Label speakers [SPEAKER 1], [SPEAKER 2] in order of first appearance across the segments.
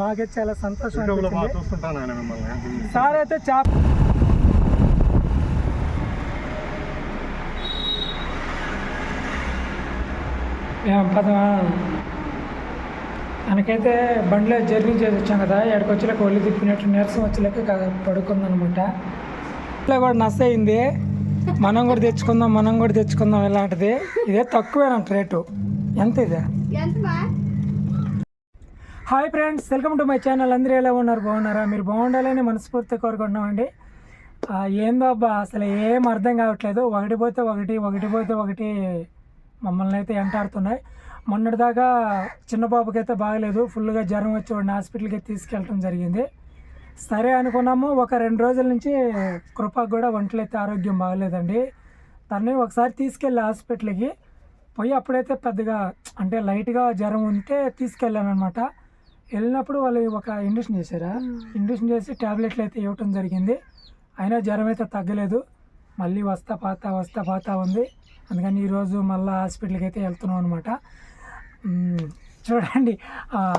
[SPEAKER 1] మాకైతే చాలా సంతోషం సార్ అయితే చేప పదమా? మనకైతే బండిలో జర్నీ చేసి వచ్చాం కదా ఎక్కడికి వచ్చేలాక ఒళ్ళు తిప్పినట్టు నీరసం వచ్చేలాక పడుకుందనమాట. ఇట్లా కూడా నస్ అయింది. మనం కూడా తెచ్చుకుందాం మనం కూడా తెచ్చుకుందాం ఇలాంటిది. ఇదే తక్కువేనంట రేటు. ఎంత ఇదే? Hi friends welcome to my channel. అందరూ ఎలా ఉన్నారు? బాగున్నారా? మీరు బాగుండాలని మనస్ఫూర్తి కోరుకుంటున్నామండి. ఏందో అబ్బా అసలు ఏం అర్థం కావట్లేదు. ఒకటి పోతే ఒకటి ఒకటి పోతే ఒకటి మమ్మల్ని అయితే ఎంటాడుతున్నాయి. మొన్నటిదాకా చిన్నబాబుకి అయితే బాగలేదు. ఫుల్గా జ్వరం వచ్చి వాడిని హాస్పిటల్కి తీసుకెళ్ళడం జరిగింది. సరే అనుకున్నాము. ఒక రెండు రోజుల నుంచి కృపకు కూడా ఒంట్లో అయితే ఆరోగ్యం బాగలేదండి. తనని ఒకసారి తీసుకెళ్ళి హాస్పిటల్కి పోయి అప్పుడైతే పెద్దగా అంటే లైట్గా జ్వరం ఉంటే తీసుకెళ్ళాను అనమాట వెళ్ళినప్పుడు వాళ్ళు ఒక ఇండక్షన్ చేశారా? ఇండక్షన్ చేసి ట్యాబ్లెట్లు అయితే ఇవ్వటం జరిగింది. అయినా జ్వరం అయితే తగ్గలేదు. మళ్ళీ వస్తా పాతా వస్తా పాతా ఉంది. అందుకని ఈరోజు మళ్ళీ హాస్పిటల్కి అయితే వెళ్తున్నాం అనమాట చూడండి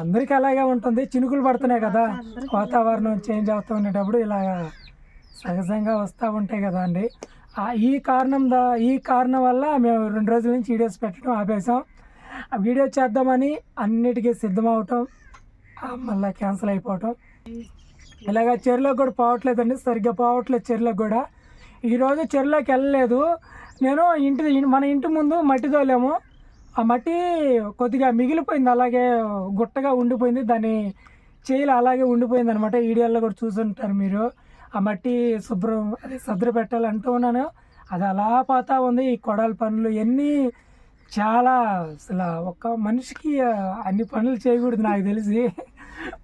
[SPEAKER 1] అందరికీ అలాగే ఉంటుంది. చినుకులు పడుతున్నాయి కదా. వాతావరణం చేంజ్ అవుతూ ఉండేటప్పుడు ఇలాగ సహజంగా వస్తూ ఉంటాయి కదా అండి. ఈ కారణం దా ఈ కారణం వల్ల మేము రెండు రోజుల నుంచి వీడియోస్ పెట్టడం ఆపేసాం ఆ వీడియో చేద్దామని అన్నిటికీ సిద్ధమవటం మళ్ళీ క్యాన్సిల్ అయిపోవటం. ఇలాగ చెరువులోకి కూడా పోవట్లేదండి సరిగ్గా పోవట్లేదు చెరువులోకి కూడా. ఈరోజు చెరువులోకి వెళ్ళలేదు. నేను ఇంటి మన ఇంటి ముందు మట్టి తోలేము. ఆ మట్టి కొద్దిగా మిగిలిపోయింది అలాగే గుట్టగా ఉండిపోయింది. దాని చేయిలు అలాగే ఉండిపోయింది అనమాట వీడియోలో కూడా చూసుంటారు మీరు. ఆ మట్టి శుభ్రం అదే సర్దులు పెట్టాలంటూ ఉన్నాను. అది అలా పోతా ఉంది ఈ కొడాల పనులు ఎన్ని చాలా అసలు ఒక మనిషికి అన్ని పనులు చేయకూడదు నాకు తెలిసి.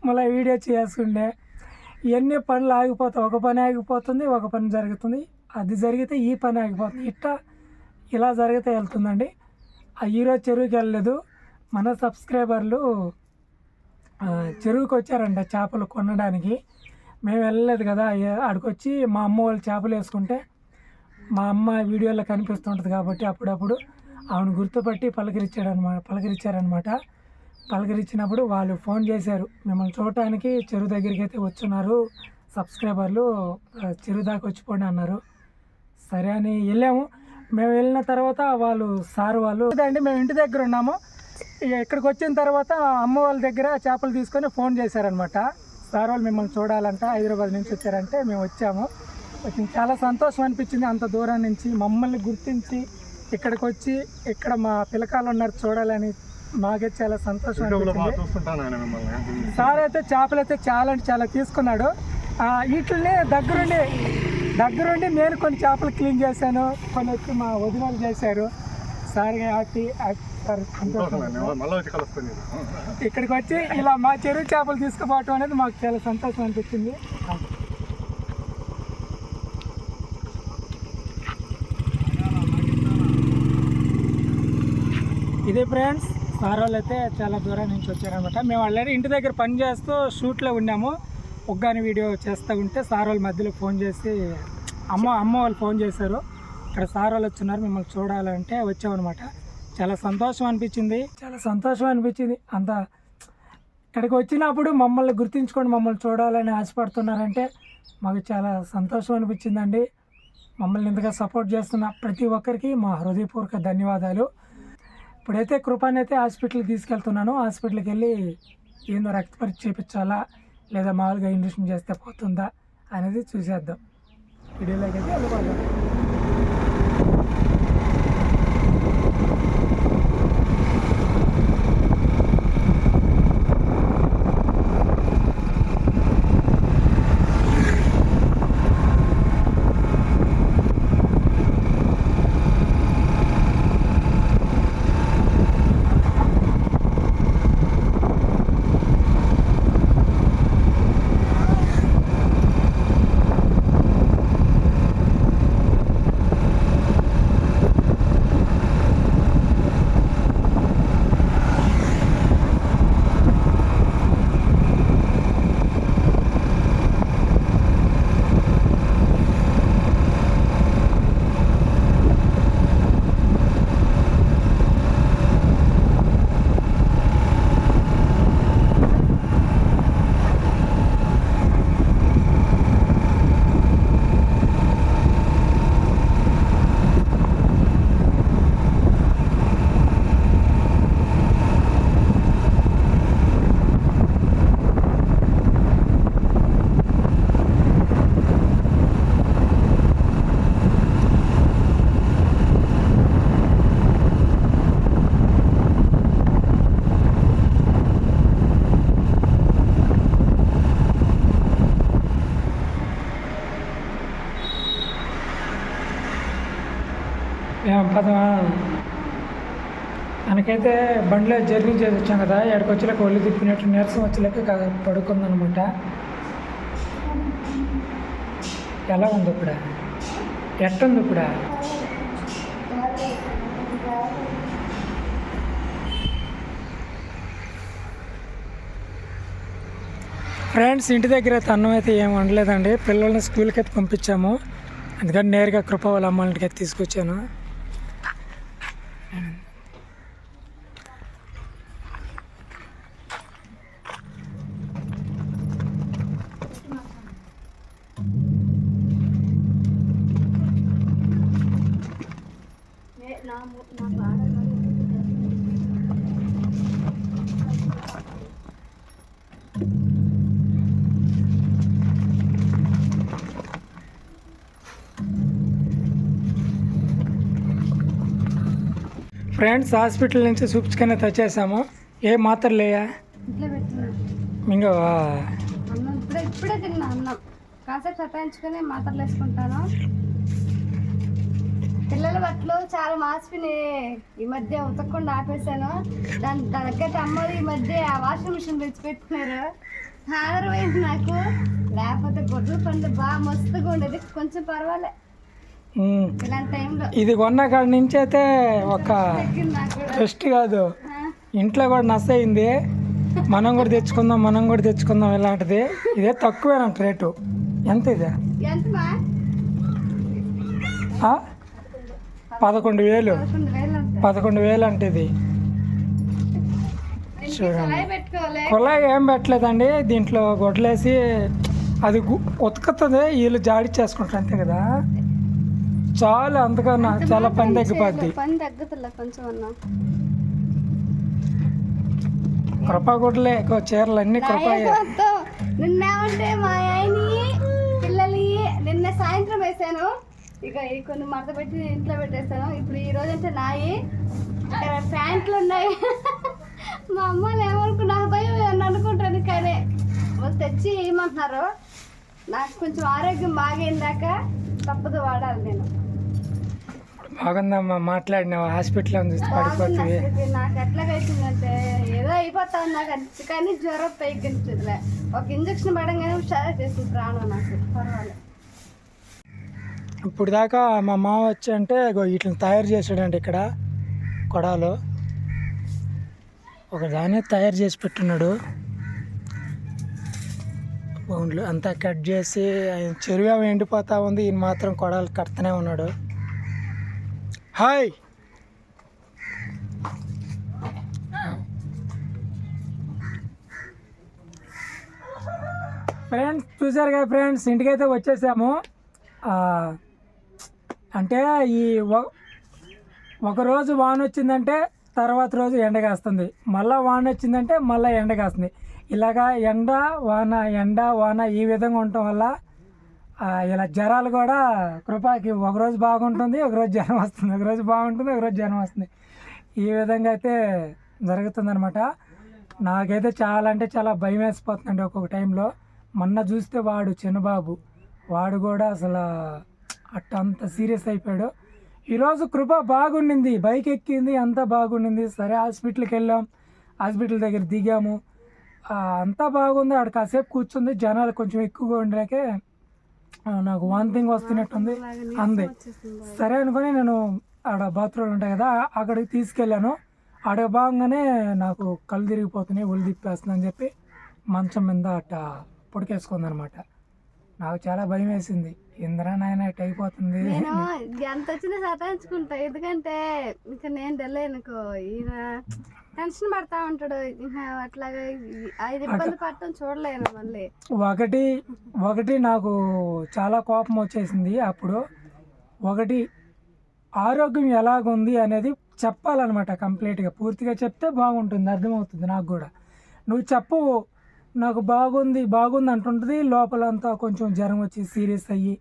[SPEAKER 1] మళ్ళీ వీడియో చేసుకుండే ఇవన్నీ పనులు ఆగిపోతాయి? ఒక పని ఆగిపోతుంది ఒక పని జరుగుతుంది. అది జరిగితే ఈ పని ఆగిపోతుంది. ఇట్లా ఇలా జరిగితే వెళ్తుందండి. ఆ ఈరోజు చెరువుకి వెళ్ళలేదు. మన సబ్స్క్రైబర్లు చెరువుకి వచ్చారంట చేపలు కొనడానికి. మేము వెళ్ళలేదు కదా. ఏ- మా అమ్మ వాళ్ళు చేపలు వేసుకుంటే మా అమ్మ వీడియోలో కనిపిస్తుంటుంది కాబట్టి అప్పుడప్పుడు ఆమెను గుర్తుపట్టి పలకరించాడనమాట పలకరించారనమాట. పలకరించినప్పుడు వాళ్ళు ఫోన్ చేశారు. మిమ్మల్ని చూడటానికి చెరువు దగ్గరికి అయితే వచ్చున్నారు. సబ్స్క్రైబర్లు చెరువు దాకా వచ్చిపోండి అన్నారు. సరే అని వెళ్ళాము. మేము వెళ్ళిన తర్వాత వాళ్ళు సార్ వాళ్ళు అండి మేము ఇంటి దగ్గర ఉన్నాము. ఇక ఇక్కడికి వచ్చిన తర్వాత అమ్మ వాళ్ళ దగ్గర చేపలు తీసుకొని ఫోన్ చేశారనమాట సార్ వాళ్ళు మిమ్మల్ని చూడాలంట హైదరాబాద్ నుంచి వచ్చారంటే మేము వచ్చాము. వచ్చి చాలా సంతోషం అనిపించింది అంత దూరం నుంచి. మమ్మల్ని గుర్తించి ఇక్కడికి వచ్చి ఇక్కడ మా పిల్లకాయలు ఉన్నారు చూడాలని మాకే చాలా సంతోషం సార్ అయితే చేపలు అయితే చాలా అంటే చాలా తీసుకున్నాడు. ఆ, వీటిని దగ్గరుండి దగ్గరుండి నేను కొన్ని చేపలు క్లీన్ చేశాను కొన్ని వచ్చి మా వదినలు చేశారు. సార్
[SPEAKER 2] నేను.
[SPEAKER 1] ఇక్కడికి వచ్చి ఇలా మా చెరువు చేపలు తీసుకుపోవటం అనేది మాకు చాలా సంతోషం అనిపించింది. ఇదే ఫ్రెండ్స్ సార్ వాళ్ళు అయితే చాలా దూరం నుంచి వచ్చారనమాట మేము ఆల్రెడీ ఇంటి దగ్గర పని చేస్తూ షూట్లో ఉన్నాము. ఒగ్గాని వీడియో చేస్తూ ఉంటే సార్ వాళ్ళ మధ్యలో ఫోన్ చేసి అమ్మ అమ్మ వాళ్ళు ఫోన్ చేశారు. ఇక్కడ సార్ వాళ్ళు వచ్చున్నారు మిమ్మల్ని చూడాలంటే వచ్చామన్నమాట. చాలా సంతోషం అనిపించింది. చాలా సంతోషం అనిపించింది. అంత ఇక్కడికి వచ్చినప్పుడు మమ్మల్ని గుర్తించుకొని మమ్మల్ని చూడాలని ఆశపడుతున్నారంటే మాకు చాలా సంతోషం అనిపించిందండి. మమ్మల్ని ఇంతగా సపోర్ట్ చేస్తున్న ప్రతి ఒక్కరికి మా హృదయపూర్వక ధన్యవాదాలు. ఇప్పుడైతే కృపానైతే హాస్పిటల్కి తీసుకెళ్తున్నాను. హాస్పిటల్కి వెళ్ళి ఏందో రక్త పరీక్ష చేయించాలా లేదా మామూలుగా ఇంజక్షన్ చేస్తే పోతుందా అనేది చూసేద్దాం. వీడియోలోకి అయితే వెళ్ళిపోదాం. పదమా మనకైతే బండిలో జర్నీ చేసి వచ్చాం కదా ఎక్కడికి వచ్చేలాక ఒళ్ళు తిప్పినట్టు నీరసం వచ్చేలాక పడుకుందనమాట. ఎలా ఉంది ఇప్పుడు? ఎట్టుంది ఇప్పుడు? ఫ్రెండ్స్ ఇంటి దగ్గర అయితే అన్నం అయితే ఏం వండలేదండి. పిల్లల్ని స్కూల్కి అయితే పంపించాము. అందుకని నేరుగా కృప వాళ్ళ అమ్మ అయితే తీసుకొచ్చాను. and ఫ్రెండ్స్ హాస్పిటల్ నుంచి చూపించుకొని తెచ్చేసాము. ఏ మాత్రం లేయా?
[SPEAKER 3] అన్నం ఇప్పుడే తిన్నా అన్నం. కాసేపు సతాయించుకొని మాత్రలు వేసుకుంటాను పిల్లల బట్టలు చాలా మార్చిపోయినాయి ఈ మధ్య ఉతకకుండా ఆపేసాను. దాని దగ్గర అమ్మలు ఈ మధ్య ఆ వాషింగ్ మిషన్ తెచ్చిపెట్టుకున్నారు ఆదరమైంది నాకు. లేకపోతే గొడ్ల పండు బాగా మస్తుగా ఉండేది. కొంచెం పర్వాలే.
[SPEAKER 1] ఉమ్.
[SPEAKER 3] ఇలాంటి టైంలో
[SPEAKER 1] ఇది కొన్న కాడి నుంచి అయితే ఒక
[SPEAKER 3] తగ్గింది నాకు కూడా
[SPEAKER 1] రెస్ట్ కాదు. ఇంట్లో కూడా నస్ అయింది మనం కూడా తెచ్చుకుందాం మనం కూడా తెచ్చుకుందాం ఇలాంటిది. ఇదే తక్కువేనంట రేటు? ఎంత ఇదే? పదకొండు వేలు.
[SPEAKER 3] పదకొండు వేలు
[SPEAKER 1] అంటే. ఇది.
[SPEAKER 3] చూడండి.
[SPEAKER 1] కుళాయి ఏం పెట్టలేదండి. దీంట్లో గొడ్లేసి అది ఉతుకుతుంది. వీళ్ళు జాడిచ్చేసుకుంటారు అంతే కదా. చాలా అంతకన్నా చాలా పని తగ్గిపోద్ది.
[SPEAKER 3] పని తగ్గుతుందా కొంచెం అన్నా.
[SPEAKER 1] కృపా గుడ్లే చీరలు అన్ని కృపాయే.
[SPEAKER 3] నిన్న ఉంటే మా ఆయన్ని పిల్లలి నిన్న సాయంత్రం వేసాను. ఇక కొన్ని మడత పెట్టి ఇంట్లో పెట్టేస్తాను. ఇప్పుడు ఈ రోజు అంటే నాయి ప్యాంట్లు ఉన్నాయి. మా అమ్మలు ఏమనుకు నాకు భయం అని అనుకుంటాను కానీ తెచ్చి ఏమంటున్నారు నాకు కొంచెం ఆరోగ్యం బాగైందాక తప్పదు వాడాలి నేను.
[SPEAKER 1] బాగుందమ్మా మాట్లాడినావు? హాస్పిటల్లో చూసి
[SPEAKER 3] బాగుంది
[SPEAKER 1] పడిపోతుంది
[SPEAKER 3] అసలుకి నాకు ఎట్లాగైతుందంటే ఏదో అయిపోతా ఉంది నాకు అనిపించి కానీ జ్వరం పైకి అనిపించదులే ఒక ఇంజక్షన్ పడంగానే హుషారు చేసింది ప్రాణం నాకు. పర్వాలేదు
[SPEAKER 1] ఇప్పుడు దాకా మా మామ వచ్చి అంటే వీటిని తయారు చేసాడండి ఇక్కడ కొడాలో. ఒక దాన్ని తయారు చేసి పెట్టున్నాడు. బౌండ్లు అంతా కట్ చేసి ఆయన చెరువు ఎండిపోతా ఉంది ఈయన మాత్రం కొడాలు కడుతూనే ఉన్నాడు. హాయ్. ఫ్రెండ్స్ చూసారు కదా ఫ్రెండ్స్ ఇంటికైతే వచ్చేసాము. అంటే ఈ ఒకరోజు వాన వచ్చిందంటే తర్వాత రోజు ఎండ కాస్తుంది. మళ్ళీ వాన వచ్చిందంటే మళ్ళీ ఎండ కాస్తుంది. ఇలాగా ఎండ వాన ఎండ వాన ఈ విధంగా ఉండటం వల్ల ఇలా జ్వరాలు కూడా కృపాకి ఒకరోజు బాగుంటుంది ఒకరోజు జ్వరం వస్తుంది ఒకరోజు బాగుంటుంది ఒకరోజు జ్వరం వస్తుంది. ఈ విధంగా అయితే జరుగుతుందనమాట నాకైతే చాలా అంటే చాలా భయం వేసిపోతుందండి ఒక్కొక్క టైంలో. మొన్న చూస్తే వాడు చిన్నబాబు వాడు కూడా అసలు అట్ట అంత సీరియస్ అయిపోయాడు. ఈరోజు కృప బాగుండింది బైక్ ఎక్కింది అంతా బాగుండింది. సరే హాస్పిటల్కి వెళ్ళాం హాస్పిటల్ దగ్గర దిగాము. అంతా బాగుంది అక్కడ కాసేపు కూర్చుంది జనాలు కొంచెం ఎక్కువగా ఉండలేకే నాకు వాంతింగ్ వస్తున్నట్టుంది అంది. సరే అనుకొని నేను ఆడ బాత్రూమ్లు ఉంటాయి కదా అక్కడికి తీసుకెళ్ళాను. ఆడ భాగంగానే నాకు కళ్ళు తిరిగిపోతున్నాయి ఒళ్ళు తిప్పేస్తుంది అని చెప్పి మంచం మీద అట్ట పొడికేసుకుంది అనమాట నాకు చాలా భయం వేసింది ఇంద్రా నాయన ఇట్ అయిపోతుంది.
[SPEAKER 3] నేను ఎంత వచ్చినా సతాయించుకుంటా. ఎందుకంటే ఇంకా నేను తెలియనుకో ఈయన టెన్షన్ పడతా ఉంటాడు. అట్లాగా ఐదు ఇబ్బంది పడటం చూడలేను మళ్ళీ.
[SPEAKER 1] ఒకటి ఒకటి నాకు చాలా కోపం వచ్చేసింది అప్పుడు. ఒకటి ఆరోగ్యం ఎలాగుంది అనేది చెప్పాలన్నమాట కంప్లీట్గా. పూర్తిగా చెప్తే బాగుంటుంది అర్థమవుతుంది నాకు కూడా. నువ్వు చెప్పు నాకు బాగుంది బాగుంది అంటుంటుంది. లోపలంతా కొంచెం జ్వరం వచ్చి సీరియస్ అయ్యి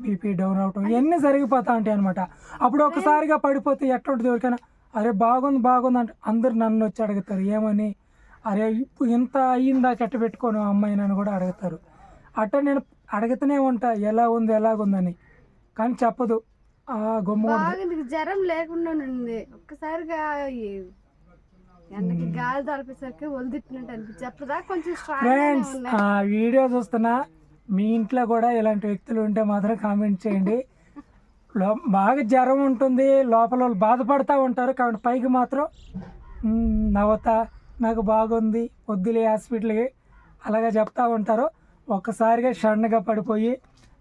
[SPEAKER 1] బీపీ డౌన్ అవటం ఇవన్నీ జరిగిపోతా ఉంటాయి అనమాట అప్పుడు ఒకసారిగా పడిపోతే ఎట్లుంటుంది ఎవరికైనా? అరే బాగుంది బాగుంది అంటే అందరు నన్ను వచ్చి అడుగుతారు ఏమని? అరే ఇప్పుడు ఇంత అయ్యిందా కట్ట పెట్టుకోను అమ్మాయి నన్ను కూడా అడుగుతారు. అట్ట నేను అడుగుతూనే ఉంటా ఎలా ఉంది ఎలాగుందని? కానీ చెప్పదు. ఆ గొమ్ము
[SPEAKER 3] జ్వరం లేకుండా ఉంది ఒక్కసారిగా ఎండకి గాలి ఒలిదిట్టినట్టు అనిపించి అప్పుడుదా కొంచెం
[SPEAKER 1] ఫ్రెండ్స్ ఆ వీడియో చూస్తున్నా మీ ఇంట్లో కూడా ఇలాంటి వ్యక్తులు ఉంటే మాత్రం కామెంట్ చేయండి. లో బాగా జ్వరం ఉంటుంది లోపల వాళ్ళు బాధపడతా ఉంటారు కాబట్టి పైకి మాత్రం "మ్మ్, నవ్వుతా నాకు బాగుంది వద్దులే హాస్పిటల్కి అలాగే చెప్తా ఉంటారు. ఒక్కసారిగా షండ్గా పడిపోయి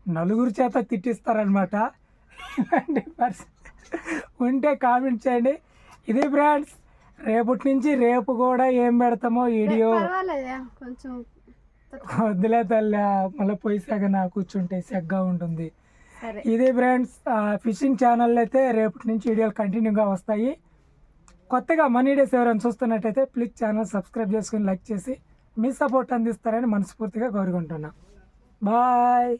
[SPEAKER 1] నలుగురు చేత తిట్టిస్తారనమాట ఇలాంటి ఉంటే కామెంట్ చేయండి. ఇది ఫ్రెండ్స్ రేపటి నుంచి రేపు కూడా ఏం పెడతామో వీడియో.
[SPEAKER 3] కొంచెం
[SPEAKER 1] వద్దులే తల్లి మళ్ళీ పోయి సెగన కూర్చుంటే సెగ్గా ఉంటుంది. ఇది ఫ్రెండ్స్ ఫిషింగ్ ఛానల్ అయితే రేపటి నుంచి వీడియోలు కంటిన్యూగా వస్తాయి. కొత్తగా మనీ డేస్ ఎవరైనా చూస్తున్నట్టయితే ప్లీజ్ ఛానల్ సబ్స్క్రైబ్ చేసుకుని లైక్ చేసి మీ సపోర్ట్ అందిస్తారని మనస్ఫూర్తిగా కోరుకుంటున్నాను బాయ్.